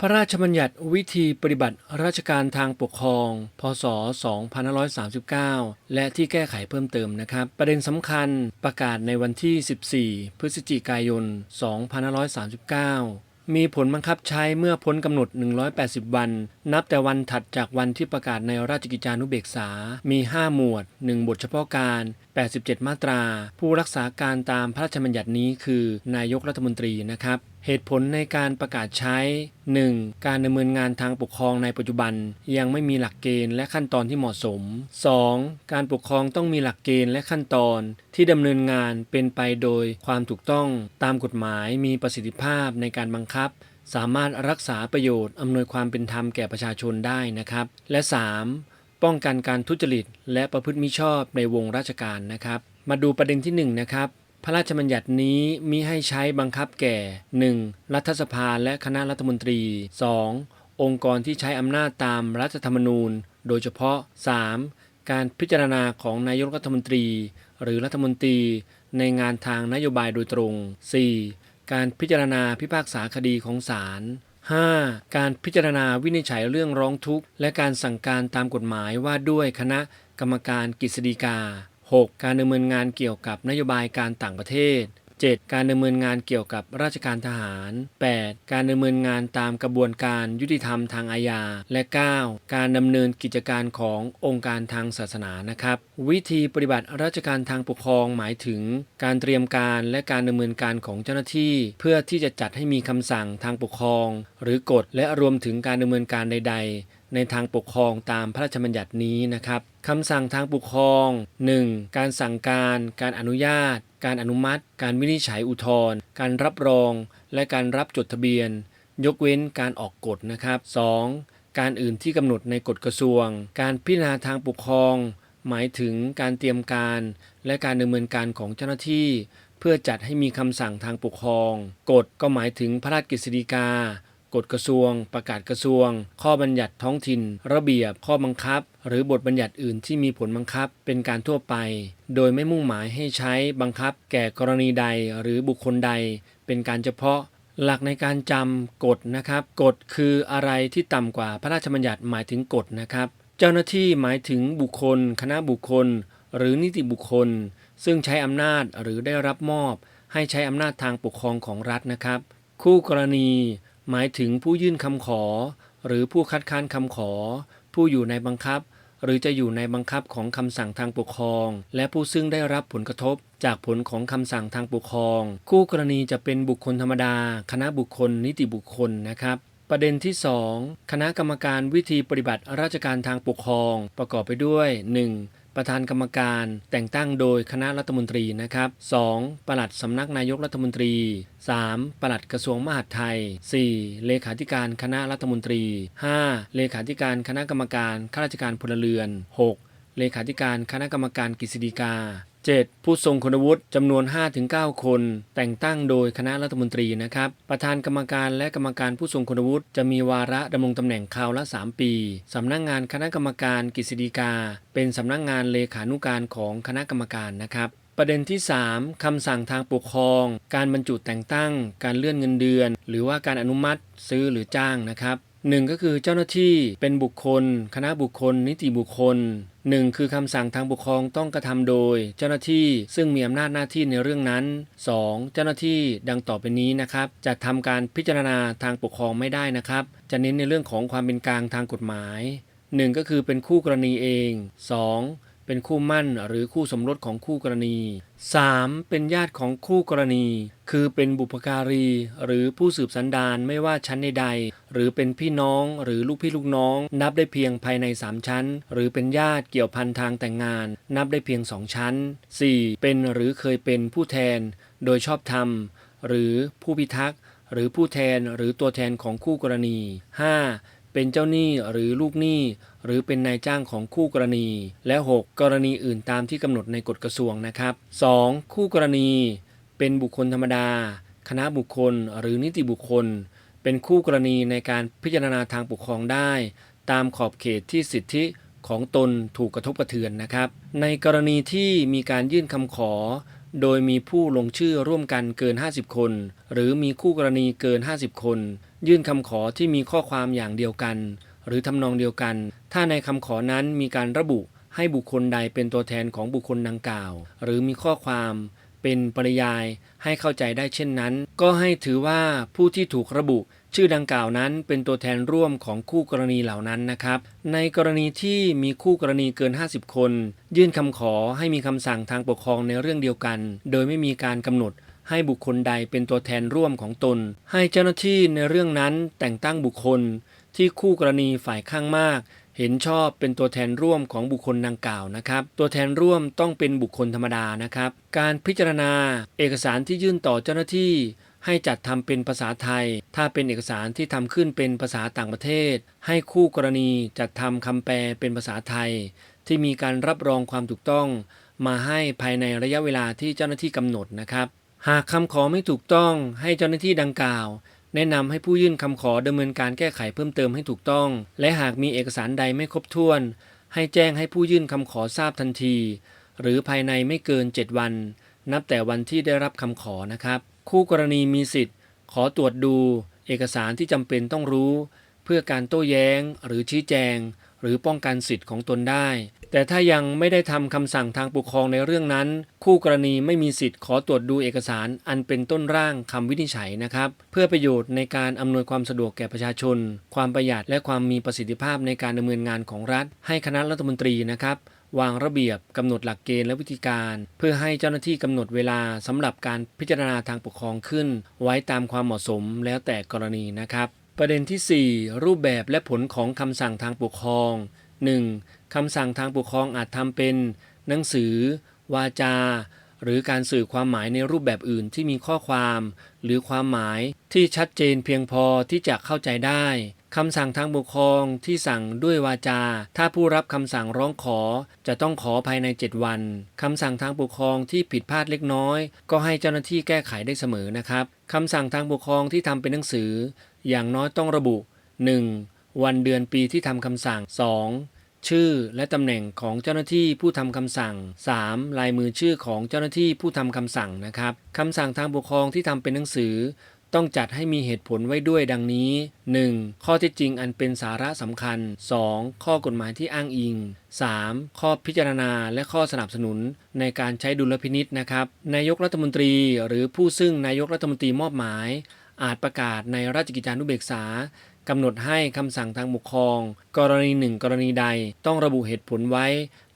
พระราชบัญญัติวิธีปฏิบัติราชการทางปกครอง พศ 2539 และที่แก้ไขเพิ่มเติมนะครับ ประเด็นสำคัญประกาศในวันที่ 14 พฤศจิกายน 2539มีผลบังคับใช้เมื่อพ้นกำหนด 180 วัน นับแต่วันถัดจากวันที่ประกาศในราชกิจจานุเบกษา มี 5 หมวด 1 บทเฉพาะการ 87 มาตรา ผู้รักษาการตามพระราชบัญญัตินี้คือนายกรัฐมนตรีนะครับ เหตุผลในการประกาศใช้ 1. การดำเนินงานทางปกครองในปัจจุบัน ยังไม่มีหลักเกณฑ์และขั้นตอนที่เหมาะสม 2. การปกครองต้องมีหลักเกณฑ์และขั้นตอน ที่ดำเนินงานเป็นไปโดยความถูกต้องตามกฎหมายมีประสิทธิภาพในการบังคับ สามารถรักษาประโยชน์อำนวยความเป็นธรรมแก่ประชาชนได้นะครับ และ 3. ป้องกันการทุจริต และประพฤติมิชอบในวงราชการนะครับ มาดูประเด็นที่1นะครับ พระราชบัญญัตินี้มิให้ใช้บังคับแก่ 1. รัฐสภาและคณะรัฐมนตรี 2. องค์กรที่ใช้อำนาจตามรัฐธรรมนูญ โดยเฉพาะ 3. การพิจารณาของนายกรัฐมนตรี หรือรัฐมนตรีในงานทางนโยบายโดยตรง 4. การพิจารณาพิพากษาคดีของศาล 5. การพิจารณาวินิจฉัยเรื่องร้องทุกข์ และการสั่งการตามกฎหมายว่าด้วยคณะกรรมการกฤษฎีกา 6. การดำเนินงานเกี่ยวกับนโยบายการต่างประเทศ 7. การดำเนินงานเกี่ยวกับราชการทหาร 8. การดำเนินงานตามกระบวนการยุติธรรมทางอาญา และ 9. การดำเนินกิจการขององค์การทางศาสนานะครับ วิธีปฏิบัติราชการทางปกครองหมายถึง การเตรียมการและการดำเนินการของเจ้าหน้าที่ เพื่อที่จะจัดให้มีคำสั่งทางปกครอง หรือกฎและรวมถึงการดำเนินการใด ๆในทางปกครองตามพระราชบัญญัตินี้นะครับคำสั่งทางปกครอง 1. การสั่งการ การอนุญาต การอนุมัติ การวินิจฉัยอุทธรณ์การรับรอง และการรับจดทะเบียน ยกเว้นการออกกฎนะครับ 2. การอื่นที่กำหนดในกฎกระทรวง การพิจารณาทางปกครอง หมายถึงการเตรียมการ และการดำเนินการของเจ้าหน้าที่ เพื่อจัดให้มีคำสั่งทางปกครอง กฎก็หมายถึงพระราชกฤษฎีกา กฎกระทรวง ประกาศกระทรวง ข้อบัญญัติท้องถิ่น ระเบียบ ข้อบังคับ หรือบทบัญญัติอื่นที่มีผลบังคับเป็นการทั่วไป โดยไม่มุ่งหมายให้ใช้บังคับ แก่กรณีใดหรือบุคคลใด เป็นการเฉพาะหลักในการจำกฎนะครับ กฎคืออะไรที่ต่ำกว่าพระราชบัญญัติหมายถึงกฎนะครับ เจ้าหน้าที่หมายถึงบุคคล คณะบุคคล หรือนิติบุคคล ซึ่งใช้อำนาจหรือได้รับมอบ ให้ใช้อำนาจทางปกครองของรัฐนะครับ คู่กรณี หมายถึงผู้ยื่นคำขอ หรือผู้คัดค้านคำขอ ผู้อยู่ในบังคับ หรือจะอยู่ในบังคับของคำสั่งทางปกครอง และผู้ซึ่งได้รับผลกระทบ จากผลของคำสั่งทางปกครอง คู่กรณีจะเป็นบุคคลธรรมดา คณะบุคคล นิติบุคคลนะครับประเด็นที่ 2 คณะกรรมการวิธีปฏิบัติราชการทางปกครอง ประกอบไปด้วย 1. ประธานกรรมการ แต่งตั้งโดยคณะรัฐมนตรีนะครับ 2. ปลัดสำนักนายกรัฐมนตรี 3. ปลัดกระทรวงมหาดไทย 4. เลขาธิการคณะรัฐมนตรี 5. เลขาธิการคณะกรรมการข้าราชการพลเรือน 6. เลขาธิการคณะกรรมการกฤษฎีกา 7. ผู้ทรงคุณวุฒิจำนวน 5-9 คน แต่งตั้งโดยคณะรัฐมนตรีนะครับ ประธานกรรมการและกรรมการผู้ทรงคุณวุฒิจะมีวาระดำรงตำแหน่งคราวละ 3 ปี สำนักงงานคณะกรรมการกฤษฎีกา เป็นสำนักงงานเลขานุการของคณะกรรมการนะครับประเด็นที่ 3คำสั่งทางปกครอง การบรรจุแต่งตั้ง การเลื่อนเงินเดือน หรือว่าการอนุมัติซื้อหรือจ้างนะครับ หนึ่งก็คือเจ้าหน้าที่เป็นบุคคล คณะบุคคล นิติบุคคลหนึ่งคือคำสั่งทางปกครองต้องกระทำโดย เจ้าหน้าที่ซึ่งมีอำนาจหน้าที่ในเรื่องนั้น 2. เจ้าหน้าที่ดังต่อไปนี้นะครับจะทำการพิจารณาทางปกครองไม่ได้นะครับ จะเน้นในเรื่องของความเป็นกลางทางกฎหมาย 1. ก็คือเป็นคู่กรณีเอง 2. เป็นคู่มั่นหรือคู่สมรสของคู่กรณี 3. เป็นญาติของคู่กรณี คือเป็นบุพการี หรือผู้สืบสันดานไม่ว่าชั้นใดๆหรือเป็นพี่น้องหรือลูกพี่ลูกน้อง นับได้เพียงภายใน 3 ชั้น หรือเป็นญาติเกี่ยวพันทางแต่งงาน นับได้เพียง 2 ชั้น 4. เป็นหรือเคยเป็นผู้แทน โดยชอบธรรม หรือผู้พิทักษ์หรือผู้แทนหรือตัวแทนของคู่กรณี 5. เป็นเจ้าหนี้หรือลูกหนี้ หรือเป็นนายจ้างของคู่กรณี และ 6. กรณีอื่นตามที่กำหนดในกฎกระทรวงนะครับ 2. คู่กรณี เป็นบุคคลธรรมดา คณะบุคคล หรือนิติบุคคล เป็นคู่กรณีในการพิจารณาทางปกครองได้ ตามขอบเขตที่สิทธิของตนถูกกระทบกระเทือนนะครับ ในกรณีที่มีการยื่นคำขอ โดยมีผู้ลงชื่อร่วมกันเกิน 50 คน หรือมีคู่กรณีเกิน 50 คน ยื่นคำขอที่มีข้อความอย่างเดียวกัน หรือทำนองเดียวกัน ถ้าในคำขอนั้นมีการระบุให้บุคคลใดเป็นตัวแทนของบุคคลดังกล่าว หรือมีข้อความเป็นปริยายให้เข้าใจได้เช่นนั้น ก็ให้ถือว่าผู้ที่ถูกระบุชื่อดังกล่าวนั้นเป็นตัวแทนร่วมของคู่กรณีเหล่านั้นนะครับ ในกรณีที่มีคู่กรณีเกิน 50 คน ยื่นคำขอให้มีคำสั่งทางปกครองในเรื่องเดียวกัน โดยไม่มีการกำหนด ให้บุคคลใดเป็นตัวแทนร่วมของตน ให้เจ้าหน้าที่ในเรื่องนั้นแต่งตั้งบุคคล ที่คู่กรณีฝ่ายข้างมาก เห็นชอบเป็นตัวแทนร่วมของบุคคลดังกล่าวนะครับ ตัวแทนร่วมต้องเป็นบุคคลธรรมดานะครับ การพิจารณา เอกสารที่ยื่นต่อเจ้าหน้าที่ให้จัดทำเป็นภาษาไทย ถ้าเป็นเอกสารที่ทำขึ้นเป็นภาษาต่างประเทศ ให้คู่กรณีจัดทำคำแปลเป็นภาษาไทย ที่มีการรับรองความถูกต้อง มาให้ภายในระยะเวลาที่เจ้าหน้าที่กำหนดนะครับ หากคำขอไม่ถูกต้องให้เจ้าหน้าที่ดังกล่าว แนะนำให้ผู้ยื่นคำขอดำเนินการแก้ไขเพิ่มเติมให้ถูกต้อง และหากมีเอกสารใดไม่ครบถ้วน ให้แจ้งให้ผู้ยื่นคำขอทราบทันที หรือภายในไม่เกิน 7 วัน นับแต่วันที่ได้รับคำขอนะครับ คู่กรณีมีสิทธิ์ ขอตรวจดู เอกสารที่จำเป็นต้องรู้ เพื่อการโต้แย้ง หรือชี้แจง รือป้องกันสิทธิ์ของตนได้ แต่ถ้ายังไม่ได้ทำคำสั่งทางปกครองในเรื่องนั้น คู่กรณีไม่มีสิทธิ์ขอตรวจดูเอกสารอันเป็นต้นร่างคำวินิจฉัยนะครับ เพื่อประโยชน์ในการอำนวยความสะดวกแก่ประชาชน ความประหยัดและความมีประสิทธิภาพในการดำเนินงานของรัฐ ให้คณะรัฐมนตรีนะครับวางระเบียบกำหนดหลักเกณฑ์และวิธีการ เพื่อให้เจ้าหน้าที่กำหนดเวลาสำหรับการพิจารณาทางปกครองขึ้น ไว้ตามความเหมาะสมแล้วแต่กรณีนะครับ ประเด็นที่ 4 รูปแบบและผลของคำสั่งทางปกครอง 1. คำสั่งทางปกครองอาจทำเป็น หนังสือ วาจา หรือการสื่อความหมายในรูปแบบอื่นที่มีข้อความ หรือความหมายที่ชัดเจนเพียงพอที่จะเข้าใจได้คำสั่งทางปกครองที่สั่งด้วยวาจา ถ้าผู้รับคำสั่งร้องขอ จะต้องขอภายใน 7 วัน คำสั่งทางปกครองที่ผิดพลาดเล็กน้อย ก็ให้เจ้าหน้าที่แก้ไขได้เสมอนะครับ คำสั่งทางปกครองที่ทำเป็นหนังสือ อย่างน้อยต้องระบุ 1. วันเดือนปีที่ทำคำสั่ง 2. ชื่อและตำแหน่งของเจ้าหน้าที่ผู้ทำคำสั่ง 3. ลายมือชื่อของเจ้าหน้าที่ผู้ทำคำสั่งนะครับคำสั่งทางปกครองที่ทำเป็นหนังสือ ต้องจัดให้มีเหตุผลไว้ด้วยดังนี้ 1. ข้อเท็จจริงอันเป็นสาระสำคัญ 2. ข้อกฎหมายที่อ้างอิง 3. ข้อพิจารณาและข้อสนับสนุนในการใช้ดุลพินิษนะครับ นายกรัฐมนตรีหรือผู้ซึ่งนายกรัฐมนตรีมอบหมาย อาจประกาศในราชกิจจานุเบกษากำหนดให้คำสั่งทางปกครอง กรณีหนึ่งกรณีใดต้องระบุเหตุผลไว้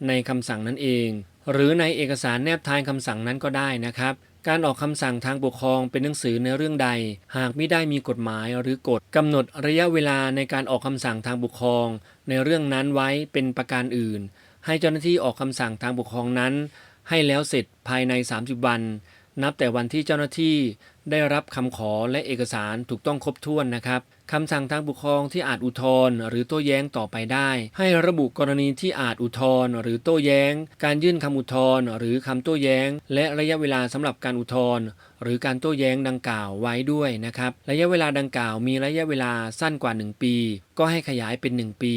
ในคำสั่งนั้นเอง หรือในเอกสารแนบท้ายคำสั่งนั้นก็ได้นะครับ การออกคำสั่งทางปกครองเป็นหนังสือในเรื่องใด หากไม่ได้มีกฎหมายหรือกฎกำหนดระยะเวลาในการออกคำสั่งทางปกครอง ในเรื่องนั้นไว้เป็นประการอื่น ให้เจ้าหน้าที่ออกคำสั่งทางปกครองนั้น ให้แล้วเสร็จภายใน 30 วัน นับแต่วันที่เจ้าหน้าที่ ได้รับคำขอและเอกสารถูกต้องครบถ้วนนะครับคำสั่งทางปกครองที่อาจอุทธรณ์หรือโต้แย้งต่อไปได้ ให้ระบุกรณีที่อาจอุทธรณ์หรือโต้แย้ง การยื่นคำอุทธรณ์หรือคำโต้แย้ง และระยะเวลาสำหรับการอุทธรณ์หรือการโต้แย้งดังกล่าวไว้ด้วยนะครับระยะเวลาดังกล่าวมีระยะเวลาสั้นกว่า 1 ปี ก็ให้ขยายเป็น 1 ปี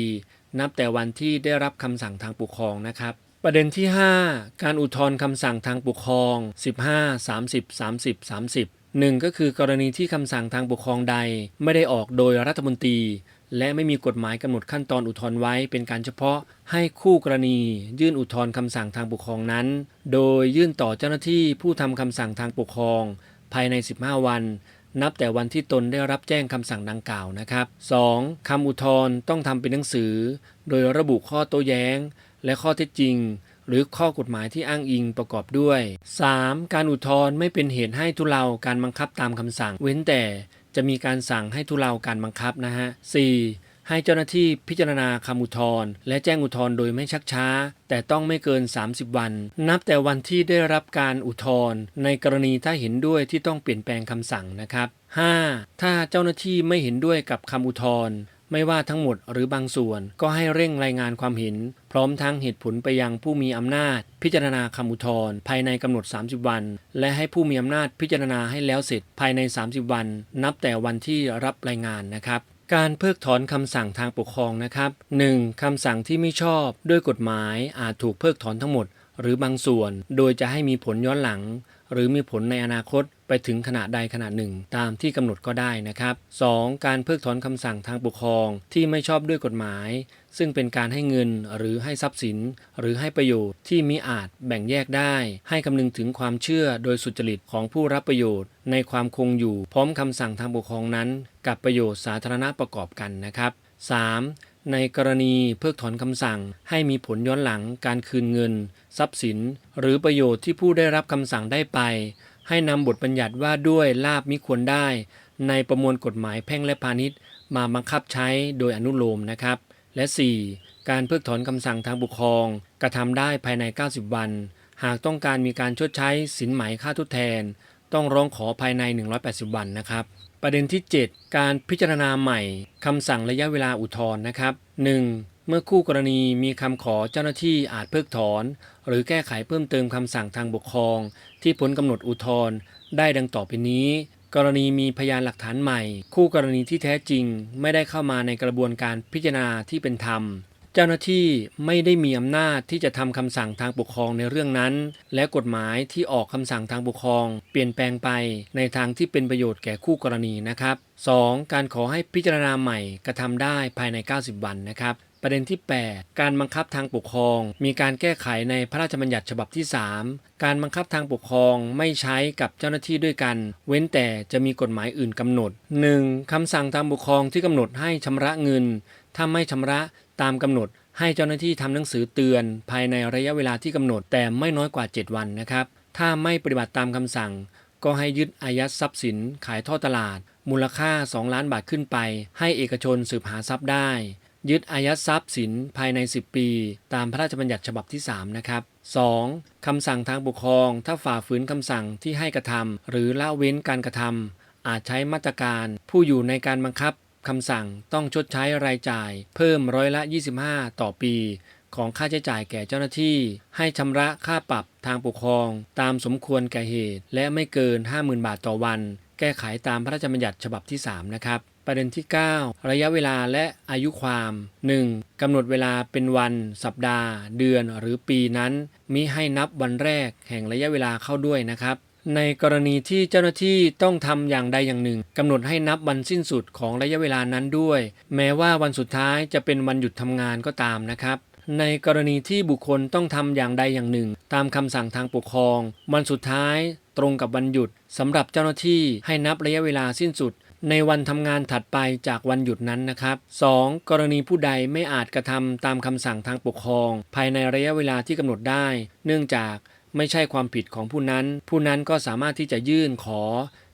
นับแต่วันที่ได้รับคำสั่งทางปกครองนะครับประเด็นที่ 5 การอุทธรณ์คำสั่งทางปกครอง 15 30 30 30 หนึ่งก็คือกรณีที่คำสั่งทางปกครองใด ไม่ได้ออกโดยรัฐมนตรี และไม่มีกฎหมายกำหนดขั้นตอนอุทธรณ์ไว้เป็นการเฉพาะ ให้คู่กรณี ยื่นอุทธรณ์คำสั่งทางปกครองนั้น โดยยื่นต่อเจ้าหน้าที่ผู้ทำคำสั่งทางปกครอง ภายใน 15 วัน นับแต่วันที่ตนได้รับแจ้งคำสั่งดังกล่าวนะครับ 2. คำอุทธรณ์ต้องทำเป็นหนังสือ โดยระบุข้อโต้แย้ง และข้อเท็จจริง หรือข้อกฎหมายที่อ้างอิงประกอบด้วย 3. การอุทธรณ์ไม่เป็นเหตุให้ทุเลาการบังคับตามคำสั่ง เว้นแต่จะมีการสั่งให้ทุเลาการบังคับนะฮะ 4. ให้เจ้าหน้าที่พิจารณาคำอุทธรณ์และแจ้งอุทธรณ์โดยไม่ชักช้า แต่ต้องไม่เกิน 30 วัน นับแต่วันที่ได้รับการอุทธรณ์ในกรณีถ้าเห็นด้วยที่ต้องเปลี่ยนแปลงคำสั่งนะครับ 5. ถ้าเจ้าหน้าที่ไม่เห็นด้วยกับคำอุทธรณ์ ไม่ว่าทั้งหมดหรือบางส่วนก็ให้เร่งรายงานความเห็น พร้อมทั้งเหตุผลไปยังผู้มีอำนาจ พิจารณาคำอุทธรณ์ภายในกำหนด 30 วัน และให้ผู้มีอำนาจพิจารณาให้แล้วเสร็จภายใน 30 วัน นับแต่วันที่รับรายงานนะครับการเพิกถอนคำสั่งทางปกครองนะครับ 1. คำสั่งที่ไม่ชอบด้วยกฎหมายอาจถูกเพิกถอนทั้งหมด หรือบางส่วน โดยจะให้มีผลย้อนหลัง หรือมีผลในอนาคตไปถึงขณะใดขณะหนึ่ง ตามที่กำหนดก็ได้นะครับ 2. การเพิกถอนคำสั่งทางปกครองที่ไม่ชอบด้วยกฎหมาย ซึ่งเป็นการให้เงินหรือให้ทรัพย์สิน หรือให้ประโยชน์ที่มิอาจแบ่งแยกได้ ให้คำนึงถึงความเชื่อโดยสุจริตของผู้รับประโยชน์ ในความคงอยู่พร้อมคำสั่งทางปกครองนั้น กับประโยชน์สาธารณะประกอบกันนะครับ 3. ในกรณีเพิกถอนคำสั่ง ให้มีผลย้อนหลังการคืนเงิน ทรัพย์สิน หรือประโยชน์ที่ผู้ได้รับคำสั่งได้ไป ให้นำบทบัญญัติว่าด้วยลาบมิควรได้ ในประมวลกฎหมายแพ่งและพาณิชย์ มาบังคับใช้โดยอนุโลมนะครับ และ 4. การเพิกถอนคำสั่งทางปกครอง กระทำได้ภายใน 90 วัน หากต้องการมีการชดใช้สินไหมค่าทดแทน ต้องร้องขอภายใน 180 วันนะครับ ประเด็นที่ 7 การพิจารณาใหม่คำสั่งระยะเวลาอุทธรณ์นะครับ 1. เมื่อคู่กรณีมีคำขอเจ้าหน้าที่อาจเพิกถอน หรือแก้ไขเพิ่มเติมคำสั่งทางปกครอง ที่พ้นกำหนดอุทธรณ์ได้ดังต่อไปนี้ กรณีมีพยานหลักฐานใหม่ คู่กรณีที่แท้จริงไม่ได้เข้ามาในกระบวนการพิจารณาที่เป็นธรรม เจ้าหน้าที่ไม่ได้มีอำนาจที่จะทำคำสั่งทางปกครองในเรื่องนั้น และกฎหมายที่ออกคำสั่งทางปกครอง เปลี่ยนแปลงไปในทางที่เป็นประโยชน์แก่คู่กรณีนะครับ 2. การขอให้พิจารณาใหม่กระทำได้ภายใน 90 วันนะครับประเด็นที่ 8 การบังคับทางปกครอง มีการแก้ไขในพระราชบัญญัติฉบับที่ 3 การบังคับทางปกครองไม่ใช้กับเจ้าหน้าที่ด้วยกัน เว้นแต่จะมีกฎหมายอื่นกำหนด 1. คำสั่งทางปกครองที่กำหนดให้ชำระเงิน ถ้าไม่ชำระ ตามกำหนดให้เจ้าหน้าที่ทำหนังสือเตือน ภายในระยะเวลาที่กำหนดแต่ไม่น้อยกว่า 7 วันนะครับ ถ้าไม่ปฏิบัติตามคำสั่ง ก็ให้ยึดอายัดทรัพย์สิน ขายท่อตลาด มูลค่า 2 ล้านบาทขึ้นไป ให้เอกชนสืบหาทรัพย์ได้ ยึดอายัดทรัพย์สินภายใน 10 ปี ตามพระราชบัญญัติฉบับที่ 3 นะครับ 2. คำสั่งทางปกครอง ถ้าฝ่าฝืนคำสั่งที่ให้กระทำหรือละเว้นการกระทำอาจใช้มาตรการผู้อยู่ในการบังคับ คำสั่งต้องชดใช้รายจ่าย เพิ่มร้อยละ 25 ต่อปี ของค่าใช้จ่ายแก่เจ้าหน้าที่ ให้ชำระค่าปรับทางปกครอง ตามสมควรแก่เหตุ และไม่เกิน 50,000 บาทต่อวัน แก้ไขตามพระราชบัญญัติฉบับที่ 3 นะครับประเด็นที่ 9 ระยะเวลาและอายุความ 1. กำหนดเวลาเป็นวัน สัปดาห์ เดือนหรือปีนั้น มิให้นับวันแรกแห่งระยะเวลาเข้าด้วยนะครับ ในกรณีที่เจ้าหน้าที่ต้องทำอย่างใดอย่างหนึ่งกำหนดให้นับวันสิ้นสุดของระยะเวลานั้นด้วย แม้ว่าวันสุดท้ายจะเป็นวันหยุดทำงานก็ตามนะครับ ในกรณีที่บุคคลต้องทำอย่างใดอย่างหนึ่ง ตามคำสั่งทางปกครอง วันสุดท้ายตรงกับวันหยุดสำหรับเจ้าหน้าที่ให้นับระยะเวลาสิ้นสุด ในวันทำงานถัดไปจากวันหยุดนั้นนะครับ 2. กรณีผู้ใดไม่อาจกระทำตามคำสั่งทางปกครอง ภายในระยะเวลาที่กำหนดได้ เนื่องจาก ไม่ใช่ความผิดของผู้นั้น ผู้นั้นก็สามารถที่จะยื่นขอ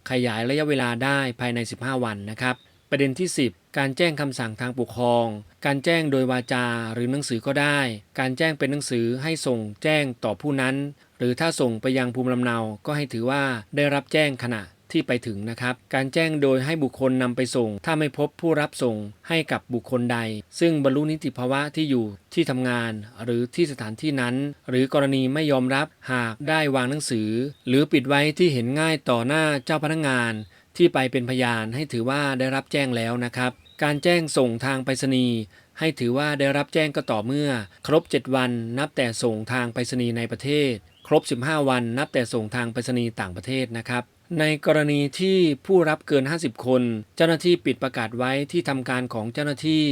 ขยายระยะเวลาได้ภายใน 15 วันนะครับ ประเด็นที่ 10 การแจ้งคำสั่งทางปกครอง การแจ้งโดยวาจาหรือหนังสือก็ได้ การแจ้งเป็นหนังสือให้ส่งแจ้งต่อผู้นั้น หรือถ้าส่งไปยังภูมิลำเนา ก็ให้ถือว่าได้รับแจ้งขณะ ที่ไปถึงนะครับ การแจ้งโดยให้บุคคลนำไปส่ง ถ้าไม่พบผู้รับส่งให้กับบุคคลใด ซึ่งบรรลุนิติภาวะที่อยู่ที่ทำงาน หรือที่สถานที่นั้น หรือกรณีไม่ยอมรับหากได้วางหนังสือ หรือปิดไว้ที่เห็นง่ายต่อหน้าเจ้าพนักงาน ที่ไปเป็นพยานให้ถือว่าได้รับแจ้งแล้วนะครับ การแจ้งส่งทางไปรษณีย์ให้ถือว่าได้รับแจ้งก็ต่อเมื่อ ครบ 7 วันนับแต่ส่งทางไปรษณีย์ในประเทศ ครบ 15 วันนับแต่ส่งทางไปรษณีย์ต่างประเทศนะครับ ในกรณีที่ผู้รับเกิน 50 คน เจ้าหน้าที่ปิดประกาศไว้ที่ทำการของเจ้าหน้าที่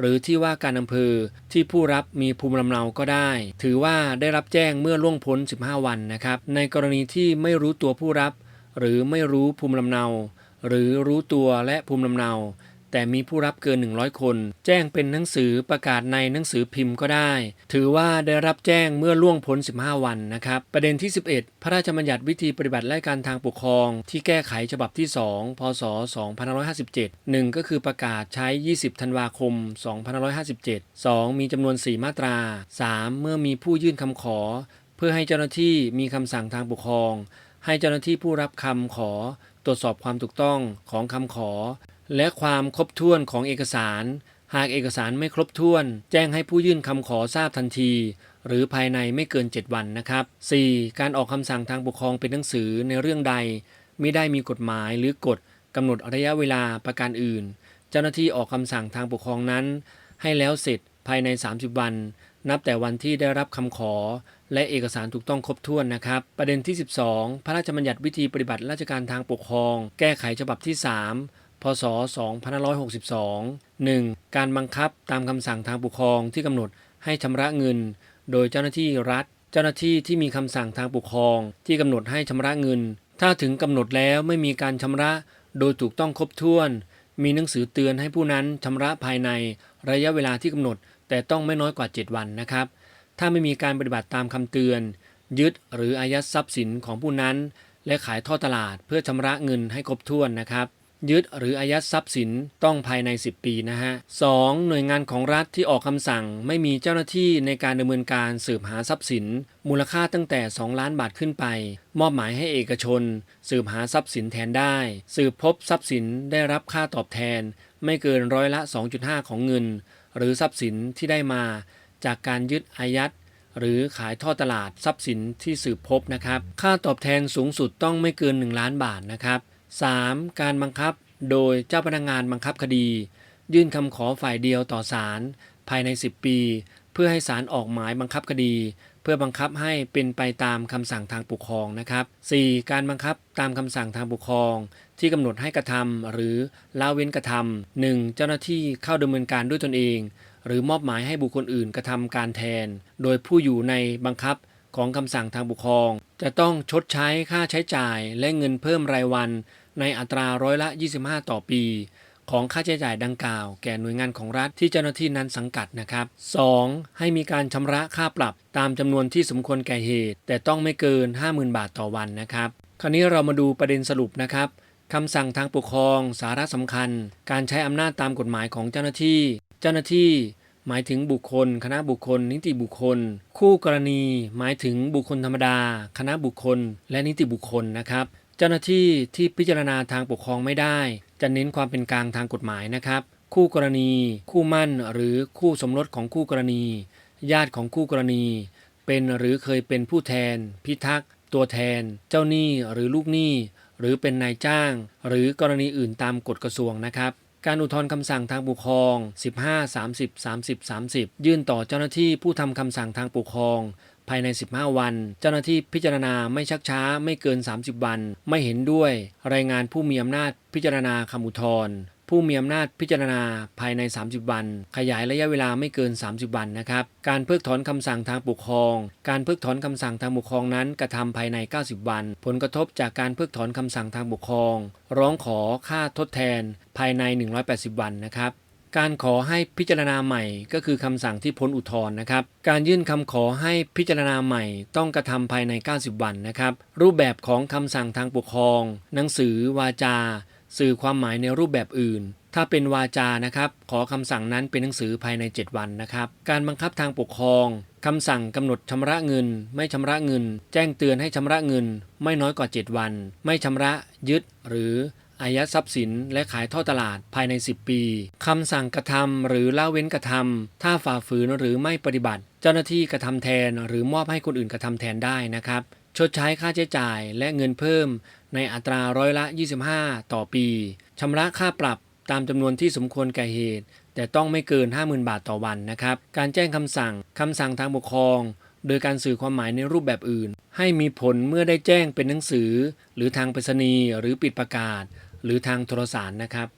หรือที่ว่าการอำเภอที่ผู้รับมีภูมิลำเนาก็ได้ ถือว่าได้รับแจ้งเมื่อล่วงพ้น 15 วันนะครับ ในกรณีที่ไม่รู้ตัวผู้รับ หรือไม่รู้ภูมิลำเนา หรือรู้ตัวและภูมิลำเนา แต่มีผู้รับเกิน 100 คน แจ้งเป็นหนังสือประกาศในหนังสือพิมพ์ก็ได้ ถือว่าได้รับแจ้งเมื่อล่วงพ้น 15 วันนะครับ ประเด็นที่ 11 พระราชบัญญัติวิธีปฏิบัติราชการทางปกครอง ที่แก้ไขฉบับที่ 2 พศ 2557 1 ก็คือประกาศใช้ 20 ธันวาคม 2557 2 มีจำนวน 4 มาตรา 3 เมื่อมีผู้ยื่นคำขอ เพื่อให้เจ้าหน้าที่มีคำสั่งทางปกครอง ให้เจ้าหน้าที่ผู้รับคำขอ ตรวจสอบความถูกต้องของคำขอ และความครบถ้วนของเอกสาร หากเอกสารไม่ครบถ้วน แจ้งให้ผู้ยื่นคำขอทราบทันที หรือภายในไม่เกิน 7 วันนะครับ 4. การออกคำสั่งทางปกครองเป็นหนังสือในเรื่องใด ไม่ได้มีกฎหมายหรือกฎกำหนดระยะเวลาประการอื่น เจ้าหน้าที่ออกคำสั่งทางปกครองนั้น ให้แล้วเสร็จภายใน 30 วัน นับแต่วันที่ได้รับคำขอ และเอกสารถูกต้องครบถ้วนนะครับ ประเด็นที่ 12 พระราชบัญญัติวิธีปฏิบัติราชการทางปกครอง แก้ไขฉบับที่ 3 พศ 2562 1. การบังคับตามคำสั่งทางปกครองที่กำหนดให้ชำระเงิน โดยเจ้าหน้าที่รัฐ เจ้าหน้าที่ที่มีคำสั่งทางปกครองที่กำหนดให้ชำระเงิน ถ้าถึงกำหนดแล้วไม่มีการชำระโดยถูกต้องครบถ้วน มีหนังสือเตือนให้ผู้นั้นชำระภายในระยะเวลาที่กำหนด แต่ต้องไม่น้อยกว่า 7 วันนะครับ ถ้าไม่มีการปฏิบัติตามคำเตือน ยึดหรืออายัดทรัพย์สินของผู้นั้น และขายท่อตลาดเพื่อชำระเงินให้ครบถ้วนนะครับ ยึดหรืออายัดทรัพย์สินต้องภายใน 10 ปีนะฮะ 2. หน่วยงานของรัฐที่ออกคำสั่งไม่มีเจ้าหน้าที่ในการดำเนินการสืบหาทรัพย์สิน มูลค่าตั้งแต่ 2 ล้านบาทขึ้นไป มอบหมายให้เอกชน สืบหาทรัพย์สินแทนได้ สืบพบทรัพย์สินได้รับค่าตอบแทน ไม่เกินร้อยละ 2.5 ของเงิน หรือทรัพย์สินที่ได้มา จากการยึดอายัดหรือขายท่อตลาดทรัพย์สินที่สืบพบนะครับ ค่าตอบแทนสูงสุดต้องไม่เกิน 1 ล้านบาทนะครับ 3. การบังคับโดยเจ้าพนักงานบังคับคดี ยื่นคำขอฝ่ายเดียวต่อศาลภายใน 10 ปี เพื่อให้ศาลออกหมายบังคับคดี เพื่อบังคับให้เป็นไปตามคำสั่งทางปกครองนะครับ 4. การบังคับตามคำสั่งทางปกครอง ที่กำหนดให้กระทำหรือละเว้นกระทำหนึ่งเจ้าหน้าที่เข้าดำเนินการด้วยตนเอง หรือมอบหมายให้บุคคลอื่นกระทำการแทน โดยผู้อยู่ในบังคับ ของคำสั่งทางปกครอง จะต้องชดใช้ค่าใช้จ่ายและเงินเพิ่มรายวันในอัตราร้อยละ 25 ต่อปี ของค่าใช้จ่ายดังกล่าว แก่หน่วยงานของรัฐที่เจ้าหน้าที่นั้นสังกัดนะครับ 2. ให้มีการชำระค่าปรับตามจำนวนที่สมควรแก่เหตุ แต่ต้องไม่เกิน 50,000 บาทต่อวันนะครับ คราวนี้เรามาดูประเด็นสรุปนะครับคำสั่งทางปกครอง สาระสำคัญ การใช้อำนาจตามกฎหมายของเจ้าหน้าที่ เจ้าหน้าที่ หมายถึงบุคคล คณะบุคคล นิติบุคคล คู่กรณี หมายถึงบุคคลธรรมดา คณะบุคคล และนิติบุคคลนะครับ เจ้าหน้าที่ที่พิจารณาทางปกครองไม่ได้ จะเน้นความเป็นกลางทางกฎหมายนะครับ คู่กรณี คู่มั่น หรือคู่สมรสของคู่กรณี ญาติของคู่กรณี เป็นหรือเคยเป็นผู้แทน พิทักษ์ ตัวแทน เจ้าหนี้หรือลูกหนี้หรือเป็นนายจ้าง หรือกรณีอื่นตามกฎกระทรวงนะครับ การอุทธรณ์คำสั่งทางปกครอง 15 30 30 30 ยื่นต่อเจ้าหน้าที่ผู้ทำคำสั่งทางปกครอง ภายใน 15 วัน เจ้าหน้าที่พิจารณาไม่ชักช้าไม่เกิน 30 วัน ไม่เห็นด้วย รายงานผู้มีอำนาจพิจารณาคำอุทธรณ์ ผู้มีอำนาจพิจารณาภายใน 30 วัน ขยายระยะเวลาไม่เกิน 30 วันนะครับ การเพิกถอนคำสั่งทางปกครอง การเพิกถอนคำสั่งทางปกครองนั้นกระทำภายใน 90 วัน ผลกระทบจากการเพิกถอนคำสั่งทางปกครอง ร้องขอค่าทดแทน ภายใน 180 วันนะครับการขอให้พิจารณาใหม่ก็คือคำสั่งที่พ้นอุทธรณ์นะครับ การยื่นคำขอให้พิจารณาใหม่ต้องกระทำภายใน 90 วันนะครับ รูปแบบของคำสั่งทางปกครอง หนังสือ วาจา สื่อความหมายในรูปแบบอื่น ถ้าเป็นวาจานะครับ ขอคำสั่งนั้นเป็นหนังสือภายใน 7 วันนะครับ การบังคับทางปกครองคำสั่งกำหนดชำระเงิน ไม่ชำระเงิน แจ้งเตือนให้ชำระเงิน ไม่น้อยกว่า 7 วัน ไม่ชำระ ยึด หรืออายัดทรัพย์สิน และขายท่อตลาดภายใน 10 ปีคำสั่งกระทำหรือละเว้นกระทำถ้าฝ่าฝืนหรือไม่ปฏิบัติ เจ้าหน้าที่กระทำแทน หรือมอบให้คนอื่นกระทำแทนได้นะครับ ชดใช้ค่าใช้จ่ายและเงินเพิ่มในอัตราร้อยละ 25 ต่อปีชำระค่าปรับตามจำนวนที่สมควรแก่เหตุ แต่ต้องไม่เกิน 50,000 บาทต่อวันนะครับ การแจ้งคำสั่งคำสั่งทางปกครอง โดยการสื่อความหมายในรูปแบบอื่น ให้มีผลเมื่อได้แจ้งเป็นหนังสือ หรือทางไปรษณีย์หรือปิดประกาศ หรือทางโทรสารนะครับ